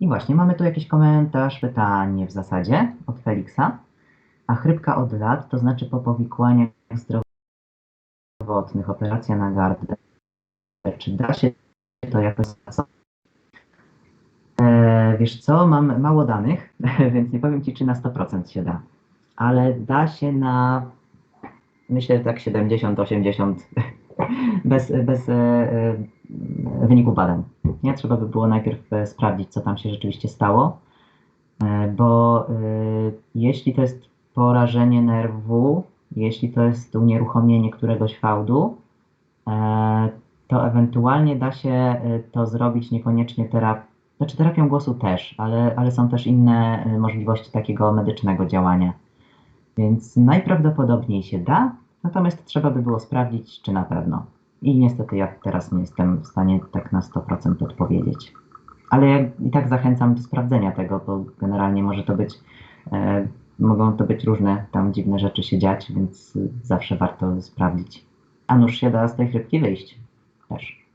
I właśnie, mamy tu jakiś komentarz, pytanie w zasadzie od Feliksa. A chrypka od lat, to znaczy po powikłaniach zdrowotnych, operacja na gardle. Czy da się to jakoś? E, wiesz co, mam mało danych, więc nie powiem Ci, czy na 100% się da. Ale da się na, myślę, tak 70-80 bez, bez e, e, wyniku badań. Nie trzeba by było najpierw e, sprawdzić, co tam się rzeczywiście stało, e, bo e, jeśli to jest porażenie nerwu, jeśli to jest unieruchomienie któregoś fałdu, to ewentualnie da się to zrobić niekoniecznie terapią, znaczy terapią głosu też, ale, ale są też inne możliwości takiego medycznego działania. Więc najprawdopodobniej się da, natomiast trzeba by było sprawdzić, czy na pewno. I niestety ja teraz nie jestem w stanie tak na 100% odpowiedzieć. Ale ja i tak zachęcam do sprawdzenia tego, bo generalnie może to być, e, mogą to być różne tam dziwne rzeczy się dziać, więc zawsze warto sprawdzić. A nuż się da z tej chrypki wyjść też.